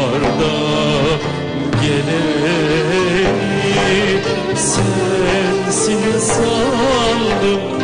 baharda geleni Sensin sandım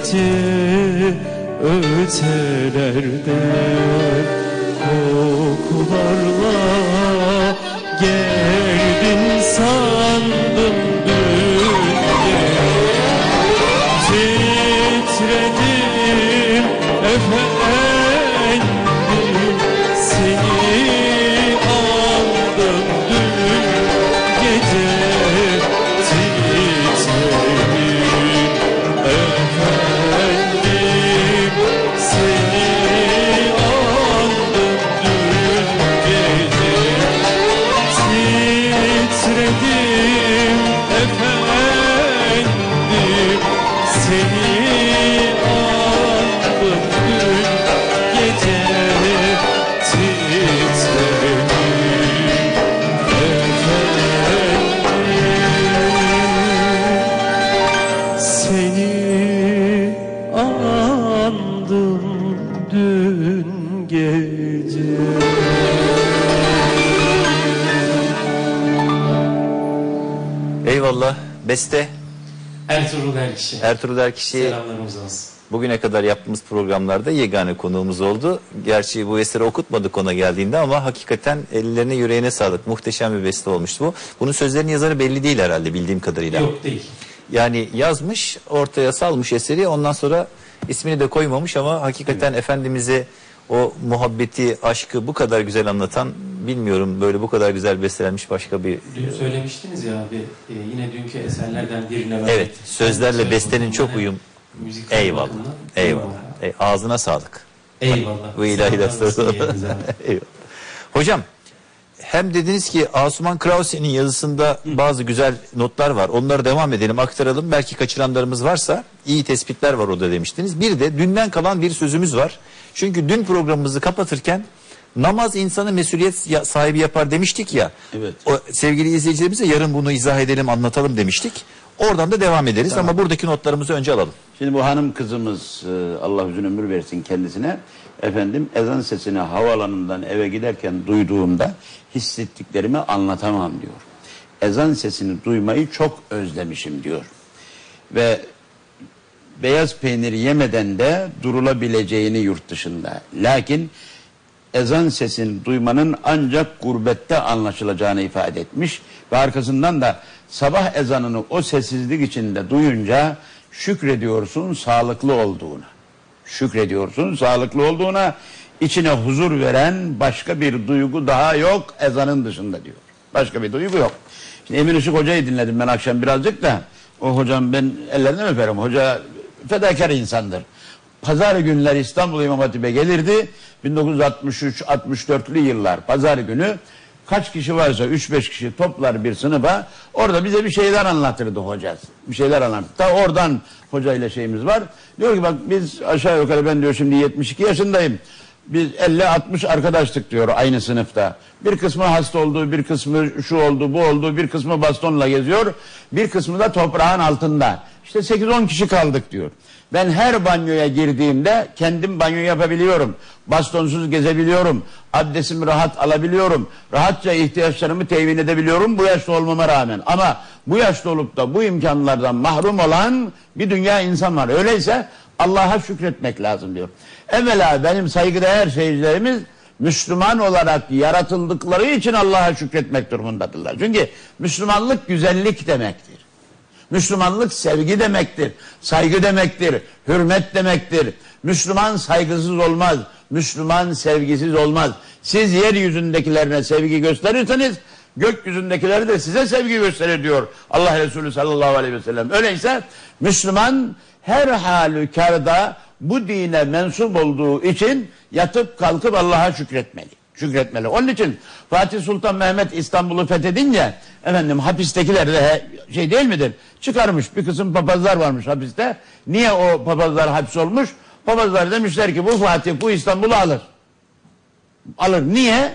gece Ötelerden kokularla Geldin sandım Beste Ertuğrul Erkişi. Ertuğrul Erkişi Selamlarımız olsun. bugüne kadar yaptığımız programlarda yegane konuğumuz oldu. Gerçi bu eseri okutmadık ona geldiğinde ama hakikaten ellerine yüreğine sağlık. Muhteşem bir beste olmuştu bu. Bunun sözlerinin yazarı belli değil herhalde bildiğim kadarıyla. Yok değil. Yani yazmış, ortaya salmış eseri. Ondan sonra ismini de koymamış ama hakikaten Efendimiz'e o muhabbeti, aşkı bu kadar güzel anlatan bilmiyorum böyle bu kadar güzel bestelenmiş başka bir Dün söylemiştiniz ya abi e, yine dünkü eserlerden birine ben Evet, sözlerle bestenin çok uyum. müzik Eyvallah. bakımından. Eyvallah. Ey, ağzına sağlık. Eyvallah. Bu ilahi. Eyvallah. Hocam hem dediniz ki Asuman Krause'nin yazısında bazı güzel notlar var. Onları devam edelim, aktaralım. Belki kaçıranlarımız varsa iyi tespitler var orada demiştiniz. Bir de dünden kalan bir sözümüz var. Çünkü dün programımızı kapatırken namaz insanı mesuliyet sahibi yapar demiştik ya. Evet. O sevgili izleyicilerimize yarın bunu izah edelim, anlatalım demiştik. Oradan da devam ederiz ama buradaki notlarımızı önce alalım. Şimdi bu hanım kızımız e, Allah uzun ömür versin kendisine. Efendim ezan sesini havaalanından eve giderken duyduğumda hissettiklerimi anlatamam diyor. Ezan sesini duymayı çok özlemişim diyor. Ve beyaz peynir yemeden de durulabileceğini yurt dışında. Lakin ezan sesini duymanın ancak gurbette anlaşılacağını ifade etmiş ve arkasından da sabah ezanını o sessizlik içinde duyunca şükrediyorsun sağlıklı olduğuna. Şükrediyorsun sağlıklı olduğuna içine huzur veren başka bir duygu daha yok ezanın dışında diyor. Başka bir duygu yok. Şimdi Emin Işık Hoca'yı dinledim ben akşam birazcık da o hocam ben ellerinden öperim. Hoca fedakar insandır. Pazar günler İstanbul İmam Hatip'e gelirdi. 1963-64'lü yıllar pazar günü kaç kişi varsa 3-5 kişi toplar bir sınıfa. Orada bize bir şeyler anlatırdı hoca. Bir şeyler anlatırdı. Ta oradan hocayla şeyimiz var. Diyor ki bak biz aşağı yukarı ben diyor şimdi 72 yaşındayım. Biz 50-60 arkadaştık diyor aynı sınıfta. Bir kısmı hasta oldu, bir kısmı şu oldu, bu oldu, bir kısmı bastonla geziyor. Bir kısmı da toprağın altında. İşte 8-10 kişi kaldık diyor. Ben her banyoya girdiğimde kendim banyo yapabiliyorum. Bastonsuz gezebiliyorum. Abdestimi rahat alabiliyorum. Rahatça ihtiyaçlarımı temin edebiliyorum bu yaşta olmama rağmen. Ama bu yaşta olup da bu imkanlardan mahrum olan bir dünya insan var. Öyleyse Allah'a şükretmek lazım diyor. Evvela benim saygıdeğer seyircilerimiz Müslüman olarak yaratıldıkları için Allah'a şükretmek durumundadırlar. Çünkü Müslümanlık güzellik demektir. Müslümanlık sevgi demektir, saygı demektir, hürmet demektir. Müslüman saygısız olmaz, Müslüman sevgisiz olmaz. Siz yeryüzündekilerine sevgi gösterirseniz gökyüzündekiler de size sevgi gösterir diyor Allah Resulü sallallahu aleyhi ve sellem. Öyleyse Müslüman her halükarda bu dine mensup olduğu için yatıp kalkıp Allah'a şükretmeli. Şükretmeli. Onun için Fatih Sultan Mehmet İstanbul'u fethedince efendim hapistekiler de şey değil midir? Çıkarmış bir kısım papazlar varmış hapiste. Niye o papazlar hapsolmuş? Papazlar demişler ki bu Fatih bu İstanbul'u alır. Alır. Niye?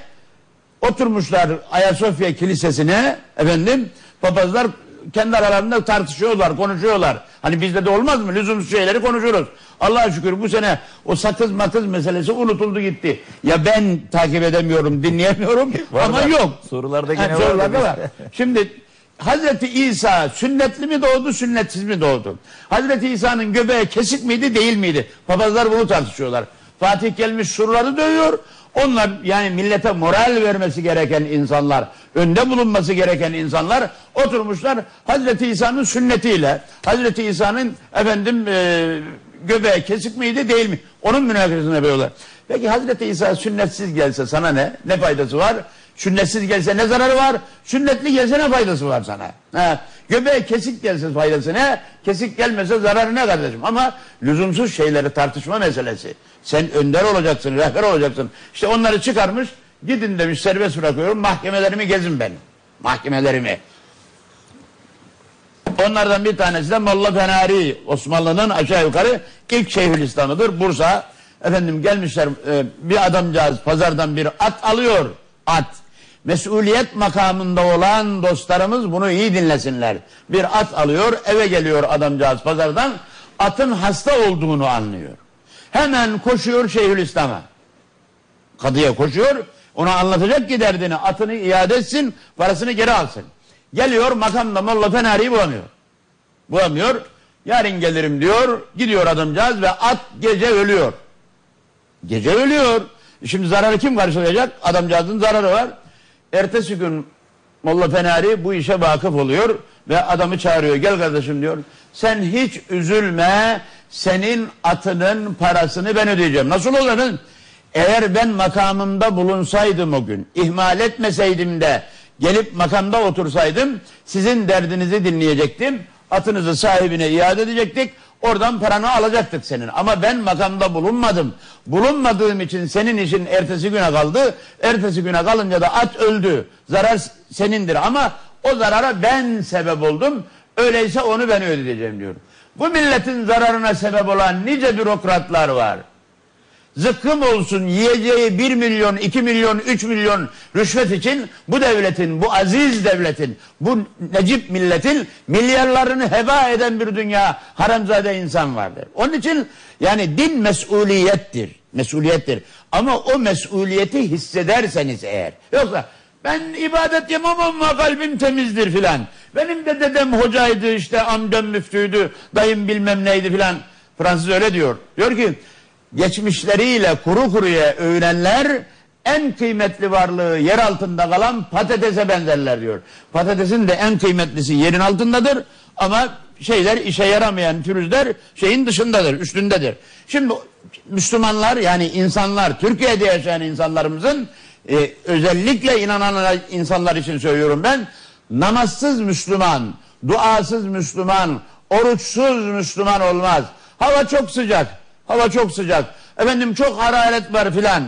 Oturmuşlar Ayasofya Kilisesi'ne efendim papazlar kendi aralarında tartışıyorlar, konuşuyorlar. Hani bizde de olmaz mı? Lüzumsuz şeyleri konuşuruz. Allah'a şükür bu sene o sakız makız meselesi unutuldu gitti. Ya ben takip edemiyorum, dinleyemiyorum ama da. yok. Sorularda gene var sorularda demiş. var. Şimdi Hazreti İsa sünnetli mi doğdu, sünnetsiz mi doğdu? Hazreti İsa'nın göbeği kesik miydi, değil miydi? Papazlar bunu tartışıyorlar. Fatih gelmiş surları dövüyor. Onlar yani millete moral vermesi gereken insanlar, önde bulunması gereken insanlar oturmuşlar Hazreti İsa'nın sünnetiyle, Hazreti İsa'nın efendim e, göbeği kesik miydi, değil mi? Onun münakaşasını yapıyorlar. Peki Hazreti İsa sünnetsiz gelse sana ne? Ne faydası var? Sünnetsiz gelse ne zararı var? Sünnetli gelse ne faydası var sana? Ha, göbeğe kesik gelse faydası ne? Kesik gelmese zararı ne kardeşim? Ama lüzumsuz şeyleri tartışma meselesi. Sen önder olacaksın, rehber olacaksın. İşte onları çıkarmış, gidin demiş serbest bırakıyorum, mahkemelerimi gezin benim. Mahkemelerimi. Onlardan bir tanesi de Molla Fenari. Osmanlı'nın aşağı yukarı ilk Şeyhülislam'ıdır. Bursa. Efendim gelmişler e, bir adamcağız pazardan bir at alıyor. At. Mesuliyet makamında olan dostlarımız bunu iyi dinlesinler. Bir at alıyor eve geliyor adamcağız pazardan. Atın hasta olduğunu anlıyor. Hemen koşuyor Şeyhülislam'a. Kadıya koşuyor. Ona anlatacak ki derdini atını iade etsin parasını geri alsın. Geliyor makamda Molla Fenari'yi bulamıyor. Bulamıyor. Yarın gelirim diyor. Gidiyor adamcağız ve at gece ölüyor. Gece ölüyor. Şimdi zararı kim karşılayacak? Adamcağızın zararı var. Ertesi gün Molla Fenari bu işe vakıf oluyor ve adamı çağırıyor. Gel kardeşim diyor. Sen hiç üzülme. Senin atının parasını ben ödeyeceğim. Nasıl olur? Eğer ben makamımda bulunsaydım o gün, ihmal etmeseydim de gelip makamda otursaydım sizin derdinizi dinleyecektim. Atınızı sahibine iade edecektik. Oradan paranı alacaktık senin. Ama ben makamda bulunmadım. Bulunmadığım için senin işin ertesi güne kaldı. Ertesi güne kalınca da at öldü. Zarar senindir ama o zarara ben sebep oldum. Öyleyse onu ben ödeyeceğim diyorum. Bu milletin zararına sebep olan nice bürokratlar var. Zıkkım olsun yiyeceği 1 milyon, 2 milyon, 3 milyon rüşvet için bu devletin, bu aziz devletin, bu necip milletin milyarlarını heba eden bir dünya haramzade insan vardır. Onun için yani din mesuliyettir. Mesuliyettir. Ama o mesuliyeti hissederseniz eğer. Yoksa ben ibadet yapamam ama kalbim temizdir filan. Benim de dedem hocaydı işte amcam müftüydü, dayım bilmem neydi filan. Fransız öyle diyor. Diyor ki geçmişleriyle kuru kuruya övünenler en kıymetli varlığı yer altında kalan patatese benzerler diyor. Patatesin de en kıymetlisi yerin altındadır ama şeyler işe yaramayan pürüzler şeyin dışındadır, üstündedir. Şimdi Müslümanlar yani insanlar, Türkiye'de yaşayan insanlarımızın e, özellikle inanan insanlar için söylüyorum ben, namazsız Müslüman, duasız Müslüman, oruçsuz Müslüman olmaz. Hava çok sıcak. Hava çok sıcak. Efendim çok hararet var filan.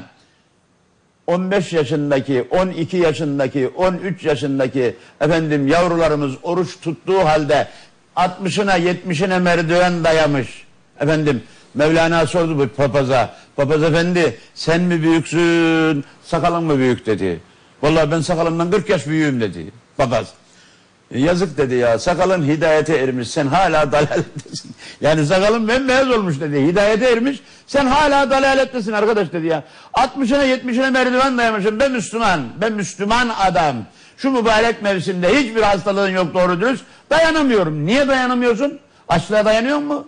15 yaşındaki, 12 yaşındaki, 13 yaşındaki efendim yavrularımız oruç tuttuğu halde 60'ına 70'ine merdiven dayamış. Efendim Mevlana sordu bu papaza. Papaz efendi sen mi büyüksün, sakalın mı büyük dedi. Vallahi ben sakalımdan 40 yaş büyüğüm dedi papaz. Yazık dedi ya sakalın hidayete ermiş sen hala dalalettesin. Yani sakalın bembeyaz olmuş dedi hidayete ermiş sen hala dalalettesin arkadaş dedi ya. 60'ına 70'ine merdiven dayamışım ben Müslüman ben Müslüman adam. Şu mübarek mevsimde hiçbir hastalığın yok doğru dürüst dayanamıyorum. Niye dayanamıyorsun? Açlığa dayanıyor mu?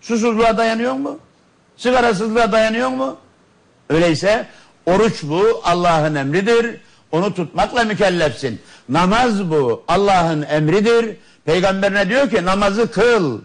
Susuzluğa dayanıyor mu? Sigarasızlığa dayanıyor mu? Öyleyse oruç bu Allah'ın emridir. Onu tutmakla mükellefsin. Namaz bu Allah'ın emridir. Peygamberine diyor ki namazı kıl.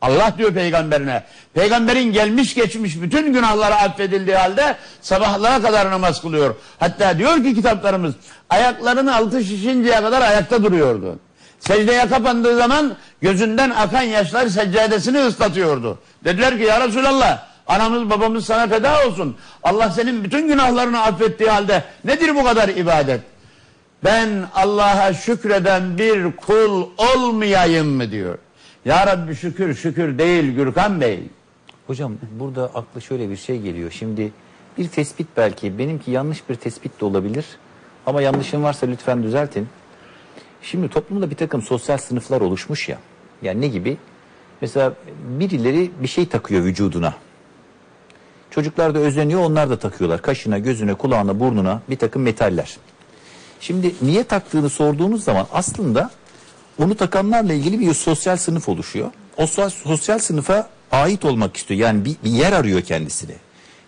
Allah diyor peygamberine. Peygamberin gelmiş geçmiş bütün günahları affedildiği halde sabahlara kadar namaz kılıyor. Hatta diyor ki kitaplarımız ayaklarını altı şişinceye kadar ayakta duruyordu. Secdeye kapandığı zaman gözünden akan yaşlar seccadesini ıslatıyordu. Dediler ki ya Resulallah anamız babamız sana feda olsun. Allah senin bütün günahlarını affettiği halde nedir bu kadar ibadet? Ben Allah'a şükreden bir kul olmayayım mı diyor. Ya Rabbi şükür şükür değil Gürkan Bey. Hocam burada akla şöyle bir şey geliyor. Şimdi bir tespit belki benimki yanlış bir tespit de olabilir. Ama yanlışım varsa lütfen düzeltin. Şimdi toplumda bir takım sosyal sınıflar oluşmuş ya. Yani ne gibi? Mesela birileri bir şey takıyor vücuduna. Çocuklar da özeniyor onlar da takıyorlar. Kaşına, gözüne, kulağına, burnuna bir takım metaller. Şimdi niye taktığını sorduğunuz zaman aslında onu takanlarla ilgili bir sosyal sınıf oluşuyor. O so- sosyal sınıfa ait olmak istiyor. Yani bir, bir yer arıyor kendisine.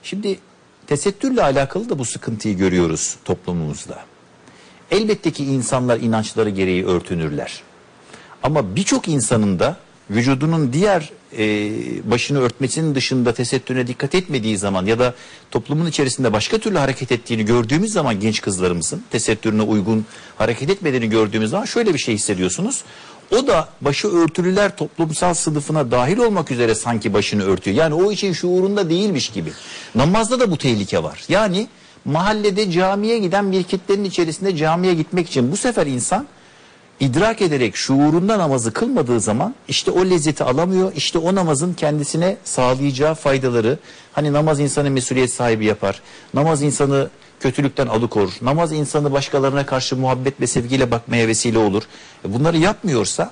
Şimdi tesettürle alakalı da bu sıkıntıyı görüyoruz toplumumuzda. Elbette ki insanlar inançları gereği örtünürler. Ama birçok insanın da vücudunun diğer e, başını örtmesinin dışında tesettürüne dikkat etmediği zaman ya da toplumun içerisinde başka türlü hareket ettiğini gördüğümüz zaman genç kızlarımızın tesettürüne uygun hareket etmediğini gördüğümüz zaman şöyle bir şey hissediyorsunuz. O da başı örtülüler toplumsal sınıfına dahil olmak üzere sanki başını örtüyor. Yani o için şuurunda değilmiş gibi. Namazda da bu tehlike var. Yani mahallede camiye giden bir kitlenin içerisinde camiye gitmek için bu sefer insan idrak ederek şuurunda namazı kılmadığı zaman işte o lezzeti alamıyor. İşte o namazın kendisine sağlayacağı faydaları hani namaz insanı mesuliyet sahibi yapar. Namaz insanı kötülükten alıkorur. Namaz insanı başkalarına karşı muhabbet ve sevgiyle bakmaya vesile olur. E Bunları yapmıyorsa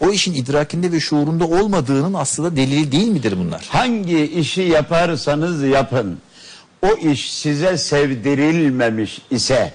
o işin idrakinde ve şuurunda olmadığının aslında delili değil midir bunlar? Hangi işi yaparsanız yapın. O iş size sevdirilmemiş ise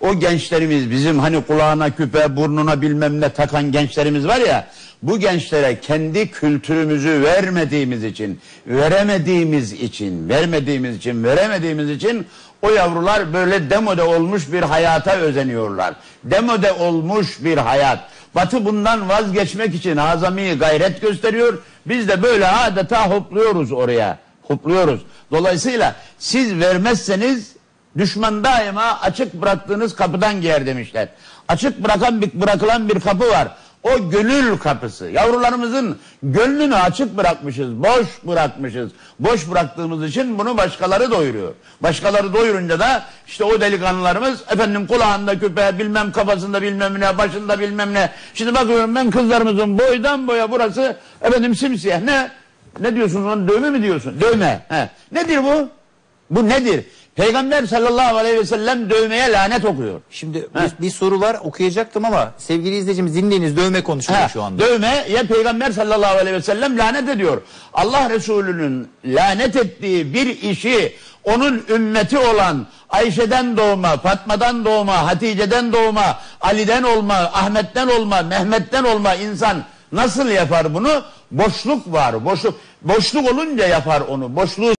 o gençlerimiz bizim hani kulağına küpe burnuna bilmem ne takan gençlerimiz var ya bu gençlere kendi kültürümüzü vermediğimiz için veremediğimiz için vermediğimiz için veremediğimiz için o yavrular böyle demode olmuş bir hayata özeniyorlar. Demode olmuş bir hayat. Batı bundan vazgeçmek için azami gayret gösteriyor. Biz de böyle adeta hopluyoruz oraya. Hopluyoruz. Dolayısıyla siz vermezseniz düşman daima açık bıraktığınız kapıdan girer demişler. Açık bırakan bir, bırakılan bir kapı var. O gönül kapısı. Yavrularımızın gönlünü açık bırakmışız, boş bırakmışız. Boş bıraktığımız için bunu başkaları doyuruyor. Başkaları doyurunca da işte o delikanlılarımız efendim kulağında küpe, bilmem kafasında bilmem ne, başında bilmem ne. Şimdi bakıyorum ben kızlarımızın boydan boya burası efendim simsiyah. Ne? Ne diyorsun ona dövme mi diyorsun? Dövme. He. Nedir bu? Bu nedir? Peygamber sallallahu aleyhi ve sellem dövmeye lanet okuyor. Şimdi bir, bir soru var okuyacaktım ama sevgili izleyicimiz dinleyiniz dövme konuşuyor şu anda. Dövme ya Peygamber sallallahu aleyhi ve sellem lanet ediyor. Allah Resulü'nün lanet ettiği bir işi onun ümmeti olan Ayşe'den doğma, Fatma'dan doğma, Hatice'den doğma, Ali'den olma, Ahmet'ten olma, Mehmet'ten olma insan nasıl yapar bunu? Boşluk var. Boşluk boşluk olunca yapar onu. Boşluğu